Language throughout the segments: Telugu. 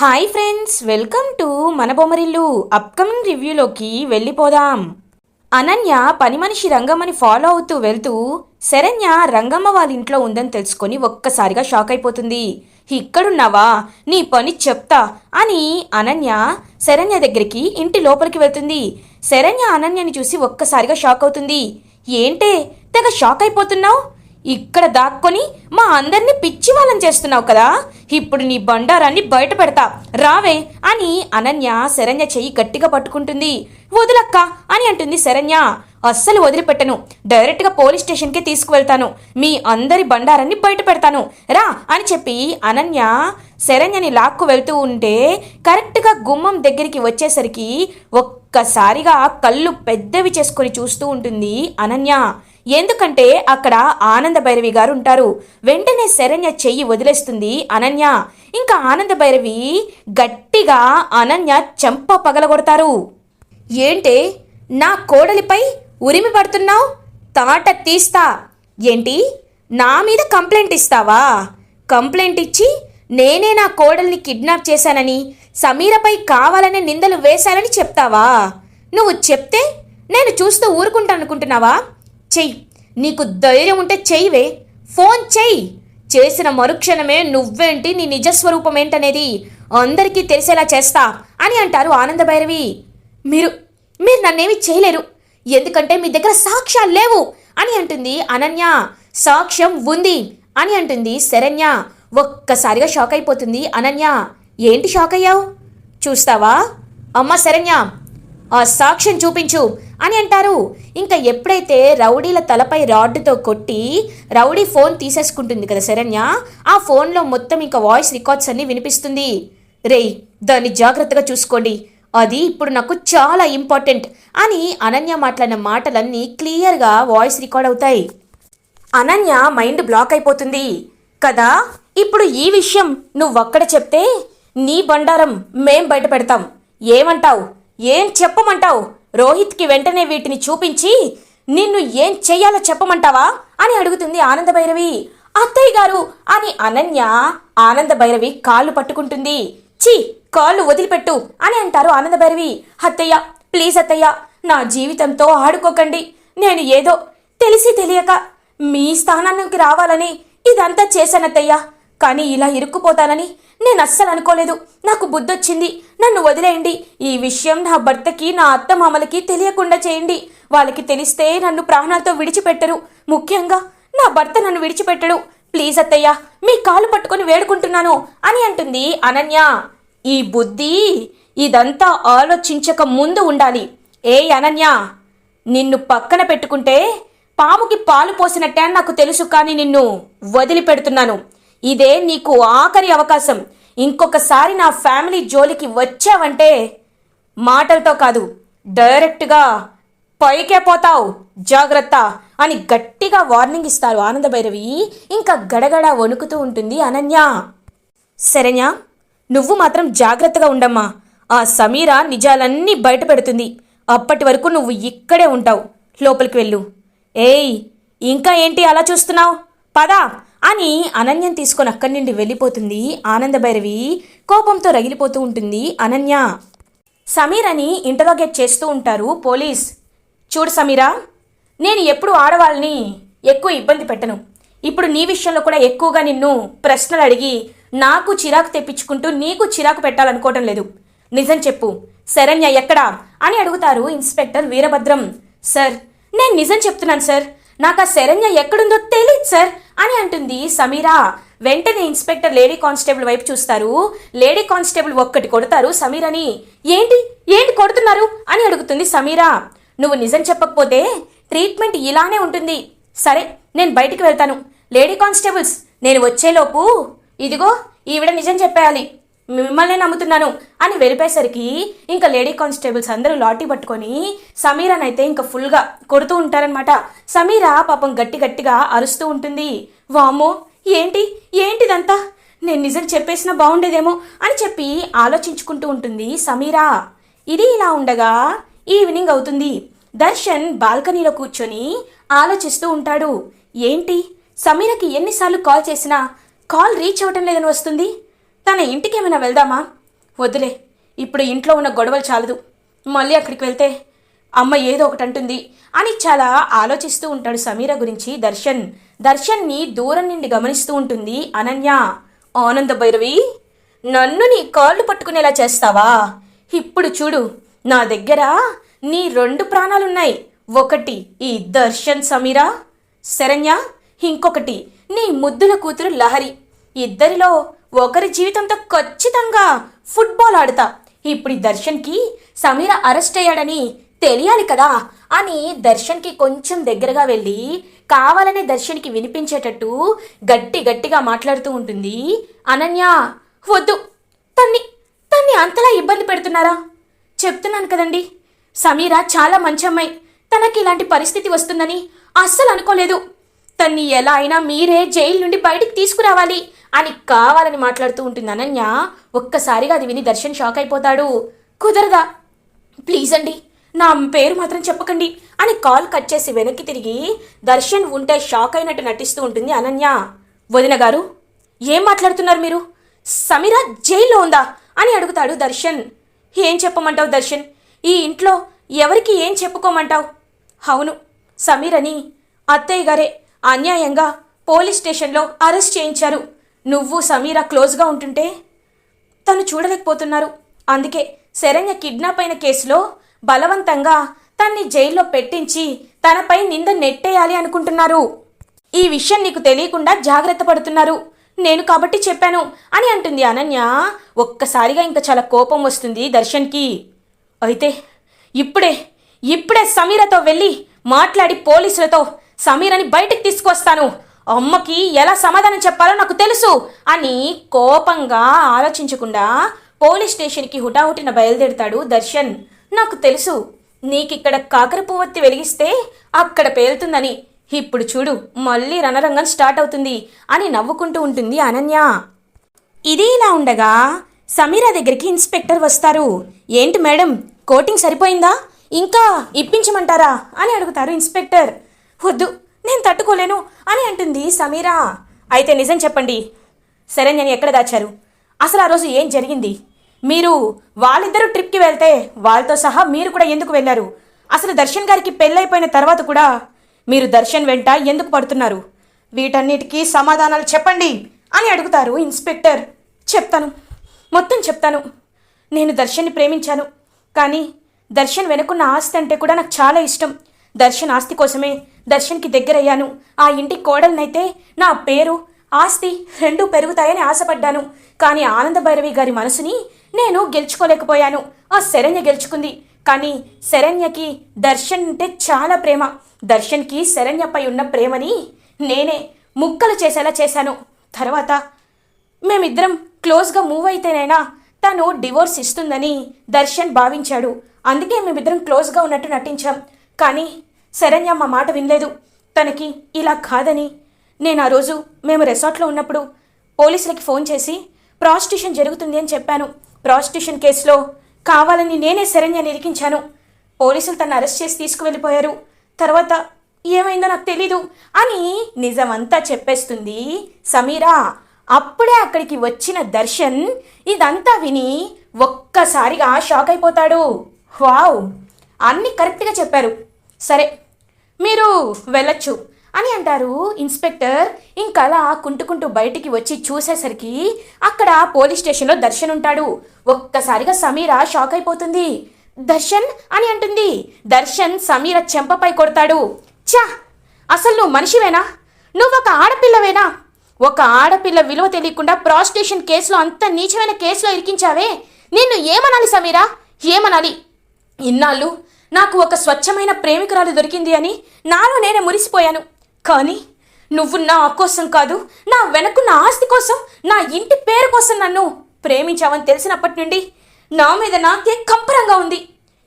హాయ్ ఫ్రెండ్స్ వెల్కమ్ టు మన బొమ్మరిల్లు అప్కమింగ్ రివ్యూలోకి వెళ్ళిపోదాం. అనన్య పని మనిషి రంగమ్మని ఫాలో అవుతూ వెళ్తూ శరణ్య రంగమ్మ వాళ్ళ ఇంట్లో ఉందని తెలుసుకొని ఒక్కసారిగా షాక్ అయిపోతుంది. ఇక్కడున్నావా? నీ పని చెప్తా అని అనన్య శరణ్య దగ్గరికి ఇంటి లోపలికి వెళ్తుంది. శరణ్య అనన్యని చూసి ఒక్కసారిగా షాక్ అవుతుంది. ఏంటే? తెగ షాక్ అయిపోతున్నావు? ఇక్కడ దాక్కొని మా అందరినీ పిచ్చి వాళ్ళని చేస్తున్నావు కదా. ఇప్పుడు నీ బండారాన్ని బయట పెడతా. రావే అని అనన్య శరణ్య చెయ్యి గట్టిగా పట్టుకుంటుంది. వదులక్క అని అంటుంది శరణ్య. అస్సలు వదిలిపెట్టను. డైరెక్ట్గా పోలీస్ స్టేషన్కి తీసుకువెళ్తాను. మీ అందరి బండారాన్ని బయట పెడతాను. రా అని చెప్పి అనన్య శరణ్యని లాక్కు వెళ్తూ ఉంటే కరెక్ట్గా గుమ్మం దగ్గరికి వచ్చేసరికి ఒక్కసారిగా కళ్ళు పెద్దవి చేసుకొని చూస్తూ ఉంటుంది అనన్య. ఎందుకంటే అక్కడ ఆనంద భైరవి గారు ఉంటారు. వెంటనే శరణ్య చెయ్యి వదిలేస్తుంది అనన్య. ఇంకా ఆనంద భైరవి గట్టిగా అనన్య చెంప పగలగొడతారు. ఏంటే? నా కోడలిపై ఉరిమి పడుతున్నావు? తాట తీస్తా. ఏంటి? నా మీద కంప్లైంట్ ఇస్తావా? కంప్లైంట్ ఇచ్చి నేనే నా కోడల్ని కిడ్నాప్ చేశానని సమీరపై కావాలనే నిందలు వేశానని చెప్తావా? నువ్వు చెప్తే నేను చూస్తూ ఊరుకుంటాను అనుకుంటున్నావా చెయ్యి. నీకు ధైర్యం ఉంటే చెయ్యివే. ఫోన్ చెయ్యి. చేసిన మరుక్షణమే నువ్వేంటి నీ నిజస్వరూపం ఏంటనేది అందరికీ తెలిసేలా చేస్తా అని అంటారు ఆనంద భైరవి మీరు మీరు నన్నేమి చేయలేరు. ఎందుకంటే మీ దగ్గర సాక్ష్యాలు లేవు అని అంటుంది అనన్య. సాక్ష్యం ఉంది అని అంటుంది శరణ్య. ఒక్కసారిగా షాక్ అయిపోతుంది అనన్య. ఏంటి షాక్ అయ్యావు? చూస్తావా? అమ్మ శరణ్య ఆ సాక్ష్యం చూపించు అని అంటారు ఇంకా ఎప్పుడైతే రౌడీల తలపై రాడ్డుతో కొట్టి రౌడీ ఫోన్ తీసేసుకుంటుంది కదా శరణ్య ఆ ఫోన్లో మొత్తం ఇంకా వాయిస్ రికార్డ్స్ అన్నీ వినిపిస్తుంది. రేయ్ దాన్ని జాగ్రత్తగా చూసుకోండి. అది ఇప్పుడు నాకు చాలా ఇంపార్టెంట్ అని అనన్య మాట్లాడిన మాటలన్నీ క్లియర్గా వాయిస్ రికార్డ్ అవుతాయి. అనన్య మైండ్ బ్లాక్ అయిపోతుంది. కదా ఇప్పుడు ఈ విషయం నువ్వక్కడ చెప్తే నీ బండారం మేం బయట పెడతాం. ఏమంటావు? ఏం చెప్పమంటావు? రోహిత్కి వెంటనే వీటిని చూపించి నిన్ను ఏం చెయ్యాలో చెప్పమంటావా? అని అడుగుతుంది ఆనంద భైరవి అత్తయ్య గారు అని అనన్య ఆనంద భైరవి కాళ్ళు పట్టుకుంటుంది. ఛీ కాళ్ళు వదిలిపెట్టు అని అంటారు ఆనంద భైరవి అత్తయ్య ప్లీజ్ అత్తయ్య నా జీవితంతో ఆడుకోకండి. నేను ఏదో తెలిసి తెలియక మీ స్థానానికి రావాలని ఇదంతా చేశానత్తయ్యా. కానీ ఇలా ఇరుక్కుపోతానని నేను అస్సలు అనుకోలేదు. నాకు బుద్ధొచ్చింది. నన్ను వదిలేయండి. ఈ విషయం నా భర్తకి నా అత్త మామలకి తెలియకుండా చేయండి. వాళ్ళకి తెలిస్తే నన్ను ప్రాణాలతో విడిచిపెట్టరు. ముఖ్యంగా నా భర్త నన్ను విడిచిపెట్టడు. ప్లీజ్ అత్తయ్య మీ కాలు పట్టుకొని వేడుకుంటున్నాను అని అంటుంది అనన్య. ఈ బుద్ధి ఇదంతా ఆలోచించక ముందు ఉండాలి. ఏ అనన్య నిన్ను పక్కన పెట్టుకుంటే పాముకి పాలు పోసినట్టే నాకు తెలుసు కానీ నిన్ను వదిలిపెడుతున్నాను. ఇదే నీకు ఆఖరి అవకాశం. ఇంకొకసారి నా ఫ్యామిలీ జోలికి వచ్చావంటే మాటలతో కాదు డైరెక్ట్గా పైకే పోతావు. జాగ్రత్త అని గట్టిగా వార్నింగ్ ఇస్తారు ఆనంద భైరవి. ఇంకా గడగడ వణుకుతూ ఉంటుంది అనన్య. శరణ్య నువ్వు మాత్రం జాగ్రత్తగా ఉండమ్మా. ఆ సమీర నిజాలన్నీ బయట పెడుతుంది. అప్పటి వరకు నువ్వు ఇక్కడే ఉంటావు. లోపలికి వెళ్ళు. ఏయ్ ఇంకా ఏంటి అలా చూస్తున్నావు? పదా. అని అనన్యం తీసుకొని అక్కడి నుండి వెళ్ళిపోతుంది. ఆనందభైరవి కోపంతో రగిలిపోతూ ఉంటుంది. అనన్య సమీర్ అని ఇంటరోగేట్ చేస్తూ ఉంటారు పోలీస్. చూడు సమీరా నేను ఎప్పుడు ఆడవాళ్ళని ఎక్కువ ఇబ్బంది పెట్టను. ఇప్పుడు నీ విషయంలో కూడా ఎక్కువగా నిన్ను ప్రశ్నలు అడిగి నాకు చిరాకు తెప్పించుకుంటూ నీకు చిరాకు పెట్టాలనుకోవటం లేదు. నిజం చెప్పు. శరణ్య ఎక్కడా? అని అడుగుతారు ఇన్స్పెక్టర్ వీరభద్రం. సార్ నేను నిజం చెప్తున్నాను సార్. నాకు ఆ శరణ్య ఎక్కడుందో తెలియదు సార్. అని అంటుంది సమీరా. వెంటనే ఇన్స్పెక్టర్ లేడీ కానిస్టేబుల్ వైపు చూస్తారు. లేడీ కానిస్టేబుల్ ఒక్కటి కొడతారు సమీరని. ఏంటి? ఏంటి కొడుతున్నారు? అని అడుగుతుంది సమీరా. నువ్వు నిజం చెప్పకపోతే ట్రీట్మెంట్ ఇలానే ఉంటుంది. సరే నేను బయటికి వెళ్తాను. లేడీ కానిస్టేబుల్స్ నేను వచ్చేలోపు ఇదిగో ఈవిడ నిజం చెప్పేయాలి. మిమ్మల్నే నమ్ముతున్నాను అని వెళ్ళిపోయేసరికి ఇంకా లేడీ కానిస్టేబుల్స్ అందరూ లాటి పట్టుకొని సమీరాని అయితే ఇంకా ఫుల్గా కొడుతూ ఉంటారనమాట సమీరా పాపం గట్టి గట్టిగా అరుస్తూ ఉంటుంది. వామ్మో ఏంటి? ఏంటిదంతా? నేను నిజం చెప్పేసినా బాగుండేదేమో అని చెప్పి ఆలోచించుకుంటూ ఉంటుంది సమీరా. ఇది ఇలా ఉండగా ఈవినింగ్ అవుతుంది. దర్శన్ బాల్కనీలో కూర్చొని ఆలోచిస్తూ ఉంటాడు. ఏంటి? సమీరకి ఎన్నిసార్లు కాల్ చేసినా కాల్ రీచ్ అవ్వటం లేదని వస్తుంది? తన ఇంటికి ఏమైనా వెళ్దామా? వద్దులే ఇప్పుడు ఇంట్లో ఉన్న గొడవలు చాలదు. మళ్ళీ అక్కడికి వెళ్తే అమ్మ ఏదో ఒకటి అంటుంది అని చాలా ఆలోచిస్తూ ఉంటాడు సమీర గురించి దర్శన్. దర్శన్ని దూరం నుండి గమనిస్తూ ఉంటుంది. అనన్య ఆనంద భైరవి నన్ను నీ కాళ్ళు పట్టుకునేలా చేస్తావా? ఇప్పుడు చూడు నా దగ్గర నీ రెండు ప్రాణాలున్నాయి. ఒకటి ఈ దర్శన్ సమీరా శరణ్య ఇంకొకటి నీ ముద్దుల కూతురు లహరి. ఇద్దరిలో ఒకరి జీవితంతో ఖచ్చితంగా ఫుట్బాల్ ఆడతా. ఇప్పుడు ఈ దర్శన్కి సమీర అరెస్ట్ అయ్యాడని తెలియాలి కదా అని దర్శన్కి కొంచెం దగ్గరగా వెళ్ళి కావాలనే దర్శన్కి వినిపించేటట్టు గట్టి గట్టిగా మాట్లాడుతూ ఉంటుంది. అనన్య వద్దు. తన్ని తన్ని అంతలా ఇబ్బంది పెడుతున్నారా? చెప్తున్నాను కదండి. సమీర చాలా మంచి అమ్మాయి. తనకి ఇలాంటి పరిస్థితి వస్తుందని అస్సలు అనుకోలేదు. తన్ని ఎలా అయినా మీరే జైలు నుండి బయటికి తీసుకురావాలి. అని కావాలని మాట్లాడుతూ ఉంటుంది అనన్య. ఒక్కసారిగా అది విని దర్శన్ షాక్ అయిపోతాడు. కుదరదా? ప్లీజ్ అండి నా పేరు మాత్రం చెప్పకండి అని కాల్ కట్ చేసి వెనక్కి తిరిగి దర్శన్ ఉంటే షాక్ అయినట్టు నటిస్తూ ఉంటుంది అనన్య. వదిన గారు ఏం మాట్లాడుతున్నారు మీరు? సమీర జైల్లో ఉందా? అని అడుగుతాడు దర్శన్. ఏం చెప్పమంటావు దర్శన్? ఈ ఇంట్లో ఎవరికి ఏం చెప్పుకోమంటావు? అవును సమీరని అత్తయ్య గారే అన్యాయంగా పోలీస్ స్టేషన్లో అరెస్ట్ చేయించారు. నువ్వు సమీరా క్లోజ్గా ఉంటుంటే తను చూడలేకపోతున్నారు. అందుకే శరణ్య కిడ్నాప్ అయిన కేసులో బలవంతంగా తన్ని జైల్లో పెట్టించి తనపై నింద నెట్టేయాలి అనుకుంటున్నారు. ఈ విషయం నీకు తెలియకుండా జాగ్రత్త పడుతున్నారు. నేను కాబట్టి చెప్పాను అని అంటుంది అనన్య. ఒక్కసారిగా ఇంకా చాలా కోపం వస్తుంది దర్శన్కి. అయితే ఇప్పుడే ఇప్పుడే సమీరతో వెళ్ళి మాట్లాడి పోలీసులతో సమీరని బయటికి తీసుకొస్తాను. అమ్మకి ఎలా సమాధానం చెప్పాలో నాకు తెలుసు అని కోపంగా ఆలోచించకుండా పోలీస్ స్టేషన్కి హుటాహుటిన బయలుదేరుతాడు దర్శన్. నాకు తెలుసు నీకిక్కడ కాకర పువ్వొత్తి వెలిగిస్తే అక్కడ పేలుతుందని. ఇప్పుడు చూడు మళ్ళీ రణరంగం స్టార్ట్ అవుతుంది అని నవ్వుకుంటూ ఉంటుంది అనన్య. ఇది ఇలా ఉండగా సమీర దగ్గరికి ఇన్స్పెక్టర్ వస్తారు. ఏంటి మేడం కోటింగ్ సరిపోయిందా? ఇంకా ఇప్పించమంటారా? అని అడుగుతారు ఇన్స్పెక్టర్. వద్దు నేను తట్టుకోలేను అని అంటుంది సమీరా. అయితే నిజం చెప్పండి. సరే నేను ఎక్కడ దాచారు? అసలు ఆ రోజు ఏం జరిగింది? మీరు వాళ్ళిద్దరూ ట్రిప్కి వెళ్తే వాళ్ళతో సహా మీరు కూడా ఎందుకు వెళ్ళారు? అసలు దర్శన్ గారికి పెళ్ళైపోయిన తర్వాత కూడా మీరు దర్శన్ వెంట ఎందుకు పడుతున్నారు? వీటన్నిటికీ సమాధానాలు చెప్పండి అని అడుగుతారు ఇన్స్పెక్టర్. చెప్తాను. మొత్తం చెప్తాను. నేను దర్శన్ని ప్రేమించాను. కానీ దర్శన్ వెనుకున్న ఆస్తి అంటే కూడా నాకు చాలా ఇష్టం. దర్శన్ ఆస్తి కోసమే దర్శన్కి దగ్గరయ్యాను. ఆ ఇంటి కోడలనైతే నా పేరు ఆస్తి రెండూ పెరుగుతాయని ఆశపడ్డాను. కానీ ఆనందభైరవి గారి మనసుని నేను గెలుచుకోలేకపోయాను. ఆ శరణ్య గెలుచుకుంది. కానీ శరణ్యకి దర్శన్ అంటే చాలా ప్రేమ. దర్శన్కి శరణ్యపై ఉన్న ప్రేమని నేనే ముక్కలు చేసేలా చేశాను. తర్వాత మేమిద్దరం క్లోజ్గా మూవ్ అయితేనైనా తను డివోర్స్ ఇస్తుందని దర్శన్ భావించాడు. అందుకే మేమిద్దరం క్లోజ్గా ఉన్నట్టు నటించాం. కానీ శరణ్య మా మాట వినలేదు. తనకి ఇలా కాదని. నేను ఆ రోజు మేము రెసార్ట్లో ఉన్నప్పుడు పోలీసులకి ఫోన్ చేసి ప్రాస్టిట్యూషన్ జరుగుతుంది అని చెప్పాను. ప్రాస్టిట్యూషన్ కేసులో కావాలని నేనే శరణ్యని ఇరికించాను పోలీసులు తను అరెస్ట్ చేసి తీసుకువెళ్ళిపోయారు. తర్వాత ఏమైందో నాకు తెలీదు అని నిజమంతా చెప్పేస్తుంది సమీరా. అప్పుడే అక్కడికి వచ్చిన దర్శన్ ఇదంతా విని ఒక్కసారిగా షాక్ అయిపోతాడు. వావ్! అన్నీ కరెక్ట్గా చెప్పారు. సరే మీరు వెళ్ళొచ్చు అని అంటారు ఇన్స్పెక్టర్. ఇంకలా కుంటుకుంటూ బయటికి వచ్చి చూసేసరికి అక్కడ పోలీస్ స్టేషన్లో దర్శన్ ఉంటాడు. ఒక్కసారిగా సమీర షాక్ అయిపోతుంది. దర్శన్ అని అంటుంది. దర్శన్ సమీర చెంపపై కొడతాడు. ఛా అసలు నువ్వు మనిషివేనా? నువ్వు ఒక ఆడపిల్లవేనా? ఒక ఆడపిల్ల విలువ తెలియకుండా ప్రాస్టిట్యూషన్ కేసులో అంత నీచమైన కేసులో ఇరికించావే. నిన్ను ఏమనాలి సమీరా? ఏమనాలి? ఇన్నాళ్ళు నాకు ఒక స్వచ్ఛమైన ప్రేమికురాలు దొరికింది అని నాలో నేనే మురిసిపోయాను. కానీ నువ్వు నా కోసం కాదు నా వెనకున్న ఆస్తి కోసం నా ఇంటి పేరు కోసం నన్ను ప్రేమించావని తెలిసినప్పటి నుండి నా మీద నాకే కంపరంగా ఉంది.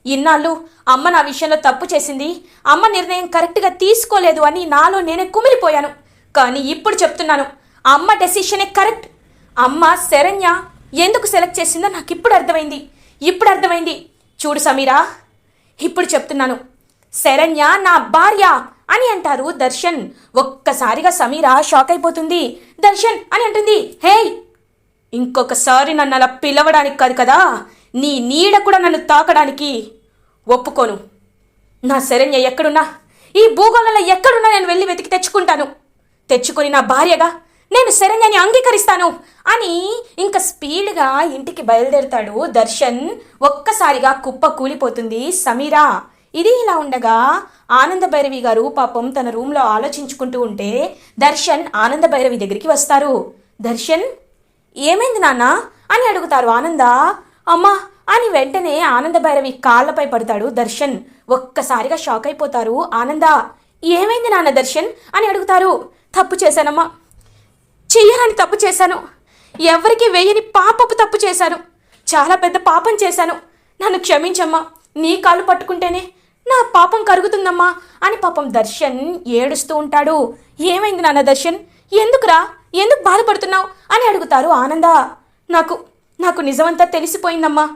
ఇన్నాళ్ళు అమ్మ నా విషయంలో తప్పు చేసింది అమ్మ నిర్ణయం కరెక్ట్గా తీసుకోలేదు అని నాలో నేనే కుమిలిపోయాను. కానీ ఇప్పుడు చెప్తున్నాను అమ్మ డెసిషనే కరెక్ట్. అమ్మ శరణ్య ఎందుకు సెలెక్ట్ చేసిందో నాకు ఇప్పుడు అర్థమైంది. ఇప్పుడు అర్థమైంది. చూడు సమీరా ఇప్పుడు చెప్తున్నాను. శరణ్య నా భార్య అని అంటారు దర్శన్. ఒక్కసారిగా సమీర షాక్ అయిపోతుంది. దర్శన్ అని అంటుంది. హేయ్! ఇంకొకసారి నన్ను అలా పిలవడానికి కాదు కదా? నీ నీడ కూడా నన్ను తాకడానికి. ఒప్పుకోను. నా శరణ్య ఎక్కడున్నా? ఈ భూగోళంలో ఎక్కడున్నా నేను వెళ్ళి వెతికి తెచ్చుకుంటాను. తెచ్చుకొని నా భార్యగా నేను శరణ్యని అంగీకరిస్తాను అని ఇంకా స్పీడ్గా ఇంటికి బయలుదేరుతాడు దర్శన్. ఒక్కసారిగా కుప్ప కూలిపోతుంది. సమీరా ఇది ఇలా ఉండగా ఆనంద భైరవి గారు పాపం తన రూమ్లో ఆలోచించుకుంటూ ఉంటే దర్శన్ ఆనంద భైరవి దగ్గరికి వస్తారు. దర్శన్ ఏమైంది నాన్న? అని అడుగుతారు ఆనంద. అమ్మా అని వెంటనే ఆనంద భైరవి కాళ్ళపై పడతాడు దర్శన్. ఒక్కసారిగా షాక్ అయిపోతారు ఆనంద. ఏమైంది నాన్న దర్శన్? అని అడుగుతారు. తప్పు చేశానమ్మా. చెయ్యనని తప్పు చేశాను. ఎవరికి వేయని పాపపు తప్పు చేశాను. చాలా పెద్ద పాపం చేశాను. నన్ను క్షమించమ్మా. నీ కాళ్ళు పట్టుకుంటేనే నా పాపం కరుగుతుందమ్మా అని పాపం దర్శన్ ఏడుస్తూ ఉంటాడు. ఏమైంది నాన్న దర్శన్? ఎందుకురా? ఎందుకు బాధపడుతున్నావు? అని అడుగుతారు ఆనంద. నాకు నాకు నిజమంతా తెలిసిపోయిందమ్మా.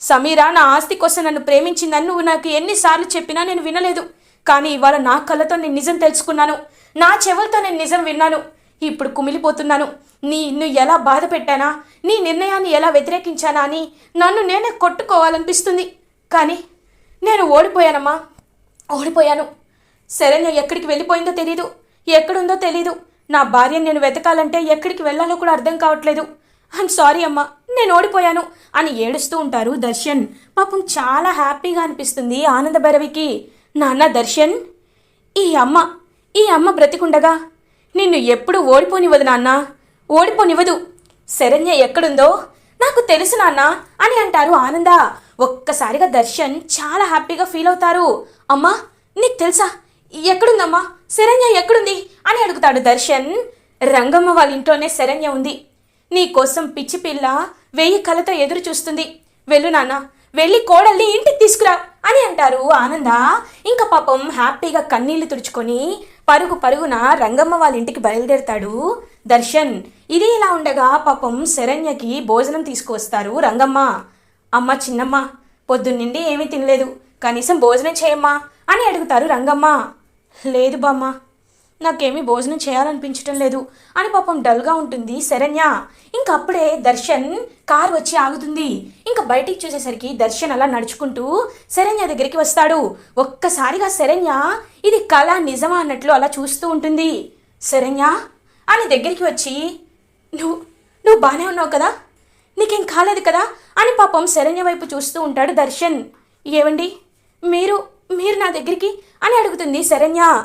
సమీరా నా ఆస్తి కోసం నన్ను ప్రేమించిందని నువ్వు నాకు ఎన్నిసార్లు చెప్పినా నేను వినలేదు. కానీ ఇవాళ నా కళ్ళతో నేను నిజం తెలుసుకున్నాను. నా చెవులతో నేను నిజం విన్నాను. ఇప్పుడు కుమిలిపోతున్నాను. నీ నువ్వు ఎలా బాధ పెట్టానా? నీ నిర్ణయాన్ని ఎలా వ్యతిరేకించానా అని నన్ను నేనే కొట్టుకోవాలనిపిస్తుంది. కానీ నేను ఓడిపోయానమ్మా. ఓడిపోయాను. శరణ్య ఎక్కడికి వెళ్ళిపోయిందో తెలీదు. ఎక్కడుందో తెలీదు. నా భార్యను నేను వెతకాలంటే ఎక్కడికి వెళ్ళాలో కూడా అర్థం కావట్లేదు. ఐమ్ సారీ అమ్మా. నేను ఓడిపోయాను అని ఏడుస్తూ ఉంటారు దర్శన్. పాపం చాలా హ్యాపీగా అనిపిస్తుంది ఆనంద భైరవికి. నాన్న దర్శన్? ఈ అమ్మ. ఈ అమ్మ బ్రతికుండగా నిన్ను ఎప్పుడు ఓడిపోనివ్వదు నాన్న. ఓడిపోనివ్వదు. శరణ్య ఎక్కడుందో? నాకు తెలుసు నాన్న అని అంటారు ఆనంద. ఒక్కసారిగా దర్శన్ చాలా హ్యాపీగా ఫీల్ అవుతారు. అమ్మా నీకు తెలుసా? ఎక్కడుందమ్మా? శరణ్య ఎక్కడుంది? అని అడుగుతాడు దర్శన్. రంగమ్మ వాళ్ళ ఇంట్లోనే శరణ్య ఉంది. నీ కోసం పిచ్చి పిల్ల వెయ్యి కలతో ఎదురు చూస్తుంది. వెళ్ళు నాన్న వెళ్ళి కోడల్ని ఇంటికి తీసుకురా అని అంటారు ఆనంద. ఇంకా పాపం హ్యాపీగా కన్నీళ్ళు తుడుచుకొని పరుగు పరుగున రంగమ్మ వాళ్ళ ఇంటికి బయలుదేరుతాడు దర్శన్. ఇది ఇలా ఉండగా పాపం శరణ్యకి భోజనం తీసుకువస్తారు రంగమ్మ. అమ్మ చిన్నమ్మ పొద్దున్నుండి ఏమీ తినలేదు. కనీసం భోజనం చేయమ్మా అని అడుగుతారు రంగమ్మ. లేదు బామ్మ నాకేమీ భోజనం చేయాలనిపించటం లేదు. అని పాపం డల్గా ఉంటుంది శరణ్య. ఇంకప్పుడే దర్శన్ కార్ వచ్చి ఆగుతుంది. ఇంకా బయటికి చూసేసరికి దర్శన్ అలా నడుచుకుంటూ శరణ్య దగ్గరికి వస్తాడు. ఒక్కసారిగా శరణ్య ఇది కళ నిజమా అన్నట్లు అలా చూస్తూ ఉంటుంది. శరణ్య అని దగ్గరికి వచ్చి నువ్వు నువ్వు బాగానే ఉన్నావు కదా? నీకేం కాలేదు కదా? అని పాపం శరణ్య వైపు చూస్తూ ఉంటాడు దర్శన్. ఏవండి? మీరు మీరు నా దగ్గరికి? అని అడుగుతుంది శరణ్య.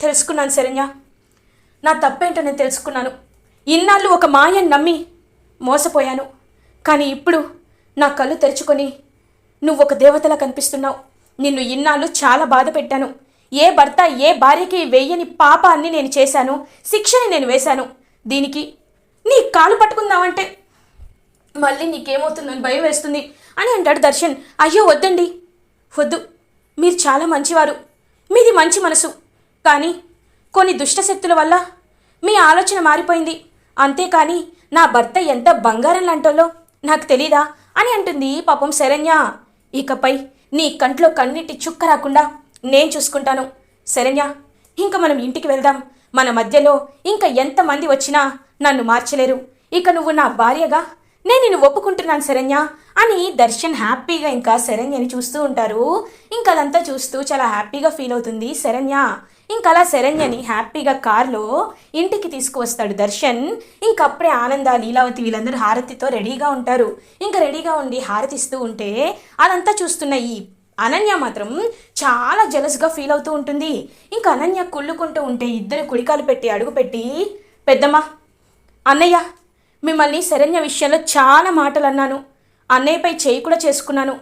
తెలుసుకున్నాను శరణ్య. నా తప్పేంటో నేను తెలుసుకున్నాను. ఇన్నాళ్ళు ఒక మాయని నమ్మి మోసపోయాను. కానీ ఇప్పుడు నా కళ్ళు తెరుచుకొని నువ్వు ఒక దేవతలా కనిపిస్తున్నావు. నిన్ను ఇన్నాళ్ళు చాలా బాధ పెట్టాను. ఏ భర్త ఏ భార్యకి వెయ్యని పాపాన్ని నేను చేశాను. శిక్షని నేను వేశాను. దీనికి నీ కాలు పట్టుకుందామంటే మళ్ళీ నీకేమవుతుందని భయం వేస్తుంది అని అంటాడు దర్శన్. అయ్యో వద్దండి. వద్దు. మీరు చాలా మంచివారు. మీది మంచి మనసు. కానీ కొన్ని దుష్టశక్తుల వల్ల మీ ఆలోచన మారిపోయింది. అంతేకాని నా భర్త ఎంత బంగారం లాంటోలో నాకు తెలీదా అని అంటుంది పాపం శరణ్య. ఇకపై నీ కంట్లో కన్నీటి చుక్క రాకుండా నేను చూసుకుంటాను. శరణ్య ఇంకా మనం ఇంటికి వెళ్దాం. మన మధ్యలో ఇంకా ఎంతమంది వచ్చినా నన్ను మార్చలేరు. ఇక నువ్వు నా భార్యగా నేను నిన్ను ఒప్పుకుంటున్నాను శరణ్య అని దర్శన్ హ్యాపీగా ఇంకా శరణ్యని చూస్తూ ఉంటారు. ఇంకా అదంతా చూస్తూ చాలా హ్యాపీగా ఫీల్ అవుతుంది శరణ్య. ఇంకా అలా శరణ్యని హ్యాపీగా కార్లో ఇంటికి తీసుకువస్తాడు దర్శన్. ఇంకప్పుడే ఆనంద లీలావతి వీళ్ళందరూ హారతితో రెడీగా ఉంటారు. ఇంకా రెడీగా ఉండి హారతిస్తూ ఉంటే అదంతా చూస్తున్న ఈ అనన్య మాత్రం చాలా జలస్గా ఫీల్ అవుతూ ఉంటుంది. ఇంకా అనన్య కుళ్ళుకుంటూ ఉంటే ఇద్దరు కుడికాలు పెట్టి అడుగు పెట్టి పెద్దమ్మ అన్నయ్య మిమ్మల్ని శరణ్య విషయంలో చాలా మాటలు అన్నాను అన్నయ్యపై చేయి కూడా చేసుకున్నాను.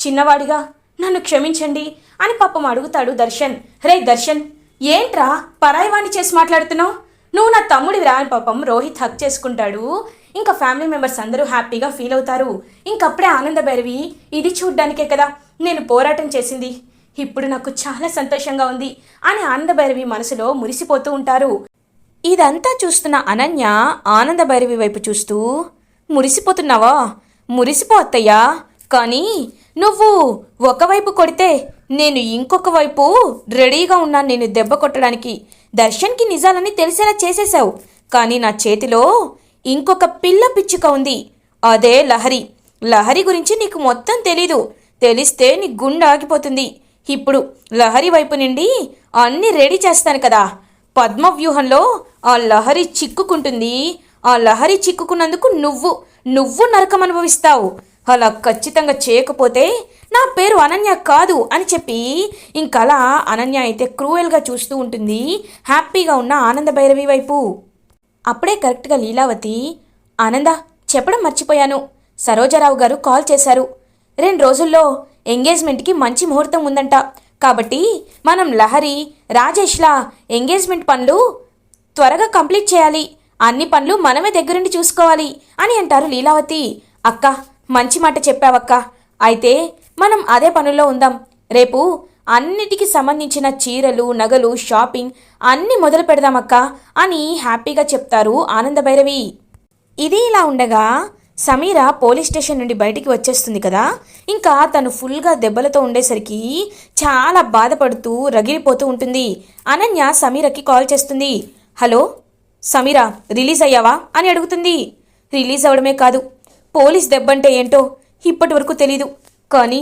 చిన్నవాడిగా నన్ను క్షమించండి అని పాపం అడుగుతాడు దర్శన్. రే దర్శన్ ఏంట్రా పరాయి చేసి మాట్లాడుతున్నావు? నువ్వు నా తమ్ముడివిరా అని పాపం రోహిత్ హక్ చేసుకుంటాడు. ఇంకా ఫ్యామిలీ మెంబర్స్ అందరూ హ్యాపీగా ఫీల్ అవుతారు. ఇంకప్పుడే ఆనంద భైరవి ఇది చూడ్డానికే కదా నేను పోరాటం చేసింది. ఇప్పుడు నాకు చాలా సంతోషంగా ఉంది అని ఆనంద భైరవి మనసులో మురిసిపోతూ ఉంటారు. ఇదంతా చూస్తున్న అనన్య ఆనంద భైరవి వైపు చూస్తూ మురిసిపోతున్నావా? మురిసిపో అత్తయ్యా. కానీ నువ్వు ఒకవైపు కొడితే నేను ఇంకొక వైపు రెడీగా ఉన్నాను నేను దెబ్బ కొట్టడానికి. దర్శన్కి నిజాలని తెలిసేలా చేసేశావు. కానీ నా చేతిలో ఇంకొక పిల్ల పిచ్చుక ఉంది. అదే లహరి. లహరి గురించి నీకు మొత్తం తెలీదు. తెలిస్తే నీ గుండె ఆగిపోతుంది. ఇప్పుడు లహరి వైపు నుండి అన్ని రెడీ చేస్తాను కదా. పద్మవ్యూహంలో ఆ లహరి చిక్కుకుంటుంది. ఆ లహరి చిక్కుకున్నందుకు నువ్వు నువ్వు నరకం అనుభవిస్తావు అలా ఖచ్చితంగా చేయకపోతే నా పేరు అనన్య కాదు అని చెప్పి ఇంకలా అనన్య అయితే క్రూయల్గా చూస్తూ ఉంటుంది. హ్యాపీగా ఉన్న ఆనంద భైరవి వైపు. అప్పుడే కరెక్ట్గా లీలావతి ఆనంద చెప్పడం మర్చిపోయాను. సరోజారావు గారు కాల్ చేశారు. రెండు రోజుల్లో ఎంగేజ్మెంట్కి మంచి ముహూర్తం ఉందంట. కాబట్టి మనం లహరి రాజేష్లా ఎంగేజ్మెంట్ పనులు త్వరగా కంప్లీట్ చేయాలి. అన్ని పనులు మనమే దగ్గరుండి చూసుకోవాలి అని అంటారు లీలావతి. అక్క మంచి మాట చెప్పావక్క. అయితే మనం అదే పనుల్లో ఉందాం. రేపు అన్నిటికీ సంబంధించిన చీరలు నగలు షాపింగ్ అన్నీ మొదలు పెడదామక్క అని హ్యాపీగా చెప్తారు ఆనంద భైరవి. ఇది ఇలా ఉండగా సమీర పోలీస్ స్టేషన్ నుండి బయటికి వచ్చేస్తుంది కదా. ఇంకా తను ఫుల్గా దెబ్బలతో ఉండేసరికి చాలా బాధపడుతూ రగిలిపోతూ ఉంటుంది. అనన్య సమీరకి కాల్ చేస్తుంది. హలో సమీర రిలీజ్ అయ్యావా? అని అడుగుతుంది. రిలీజ్ అవడమే కాదు పోలీస్ దెబ్బంటే ఏంటో ఇప్పటి వరకు తెలీదు. కానీ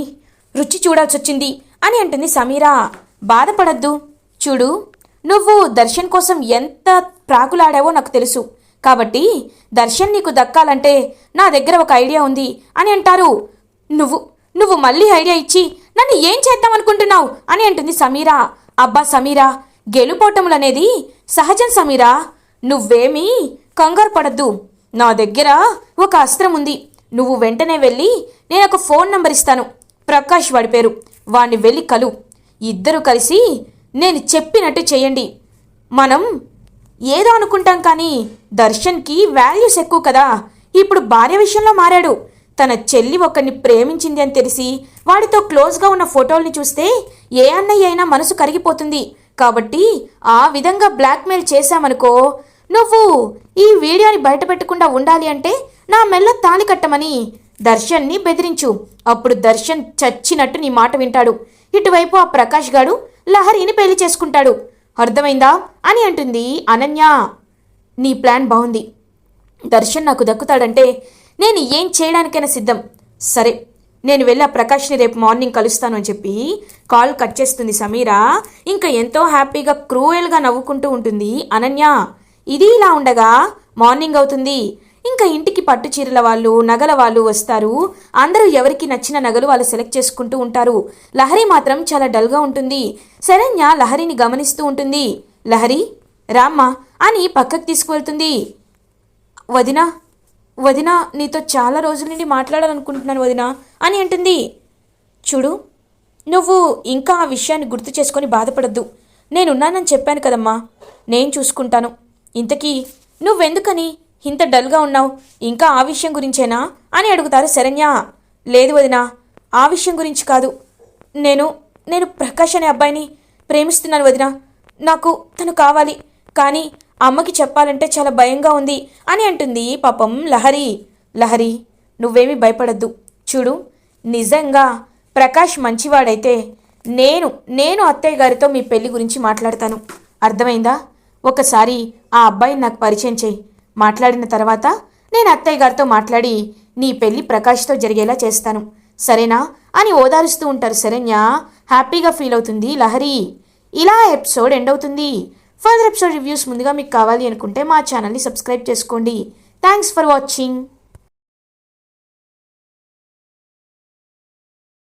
రుచి చూడాల్సి వచ్చింది అని అంటుంది సమీరా. బాధపడద్దు. చూడు నువ్వు దర్శన్ కోసం ఎంత ప్రాకులాడావో నాకు తెలుసు. కాబట్టి దర్శన్ నీకు దక్కాలంటే నా దగ్గర ఒక ఐడియా ఉంది అని అంటారు. నువ్వు నువ్వు మళ్ళీ ఐడియా ఇచ్చి నన్ను ఏం చేద్దాం అనుకుంటున్నావు అని అంటుంది సమీరా. అబ్బా సమీరా గెలుపోటములనేది సహజం సమీరా. నువ్వేమీ కంగారు పడద్దు. నా దగ్గర ఒక అస్త్రం ఉంది. నువ్వు వెంటనే వెళ్ళి నేను ఒక ఫోన్ నంబర్ ఇస్తాను. ప్రకాష్ వాడి పేరు. వాణ్ణి వెళ్ళి కలు. ఇద్దరు కలిసి నేను చెప్పినట్టు చేయండి. మనం ఏదో అనుకుంటాం కానీ దర్శన్కి వాల్యూస్ ఎక్కువ కదా. ఇప్పుడు భార్య విషయంలో మారాడు. తన చెల్లి ఒకరిని ప్రేమించింది అని తెలిసి వాడితో క్లోజ్గా ఉన్న ఫోటోల్ని చూస్తే ఏ అన్నయ్య అయినా మనసు కరిగిపోతుంది. కాబట్టి ఆ విధంగా బ్లాక్మెయిల్ చేశామనుకో నువ్వు ఈ వీడియోని బయట పెట్టకుండా ఉండాలి అంటే నా మెల్ల తాళి కట్టమని దర్శన్ని బెదిరించు. అప్పుడు దర్శన్ చచ్చినట్టు నీ మాట వింటాడు. ఇటువైపు ఆ ప్రకాష్ గాడు లహరిని పెళ్ళి చేసుకుంటాడు. అర్థమైందా? అని అంటుంది అనన్య. నీ ప్లాన్ బాగుంది దర్శన్ నాకు దక్కుతాడంటే నేను ఏం చేయడానికైనా సిద్ధం. సరే నేను వెళ్ళి ఆ ప్రకాష్ని రేపు మార్నింగ్ కలుస్తాను అని చెప్పి కాల్ కట్ చేస్తుంది సమీరా. ఇంకా ఎంతో హ్యాపీగా క్రూయల్గా నవ్వుకుంటూ ఉంటుంది అనన్య. ఇది ఇలా ఉండగా మార్నింగ్ అవుతుంది. ఇంకా ఇంటికి పట్టు చీరల వాళ్ళు నగల వాళ్ళు వస్తారు. అందరూ ఎవరికి నచ్చిన నగలు వాళ్ళు సెలెక్ట్ చేసుకుంటూ ఉంటారు. లహరి మాత్రం చాలా డల్గా ఉంటుంది. శరణ్య లహరిని గమనిస్తూ ఉంటుంది. లహరి రామ్మా అని పక్కకు తీసుకువెళ్తుంది. వదినా వదినా నీతో చాలా రోజుల నుండి మాట్లాడాలనుకుంటున్నాను వదినా అని అంటుంది. చూడు నువ్వు ఇంకా ఆ విషయాన్ని గుర్తు చేసుకొని బాధపడద్దు. నేనున్నానని చెప్పాను కదమ్మా. నేను చూసుకుంటాను. ఇంతకీ నువ్వెందుకని ఇంత డల్గా ఉన్నావు? ఇంకా ఆ విషయం గురించేనా? అని అడుగుతారు శరణ్య. లేదు వదినా ఆ విషయం గురించి కాదు. నేను నేను ప్రకాష్ అనే అబ్బాయిని ప్రేమిస్తున్నాను వదినా. నాకు తను కావాలి. కానీ అమ్మకి చెప్పాలంటే చాలా భయంగా ఉంది అని అంటుంది పాపం లహరి. లహరి నువ్వేమీ భయపడద్దు. చూడు నిజంగా ప్రకాష్ మంచివాడైతే నేను నేను అత్తయ్య గారితో మీ పెళ్ళి గురించి మాట్లాడతాను. అర్థమైందా? ఒకసారి ఆ అబ్బాయిని నాకు పరిచయం చేయి. మాట్లాడిన తర్వాత నేను అత్తయ్య గారితో మాట్లాడి నీ పెళ్ళి ప్రకాష్తో జరిగేలా చేస్తాను. సరేనా? అని ఓదారుస్తూ ఉంటారు శరణ్య. హ్యాపీగా ఫీల్ అవుతుంది లహరి. ఇలా ఎపిసోడ్ ఎండ్ అవుతుంది. ఫర్దర్ ఎపిసోడ్ రివ్యూస్ ముందుగా మీకు కావాలి అనుకుంటే మా ఛానల్ని సబ్స్క్రైబ్ చేసుకోండి. Thanks for watching.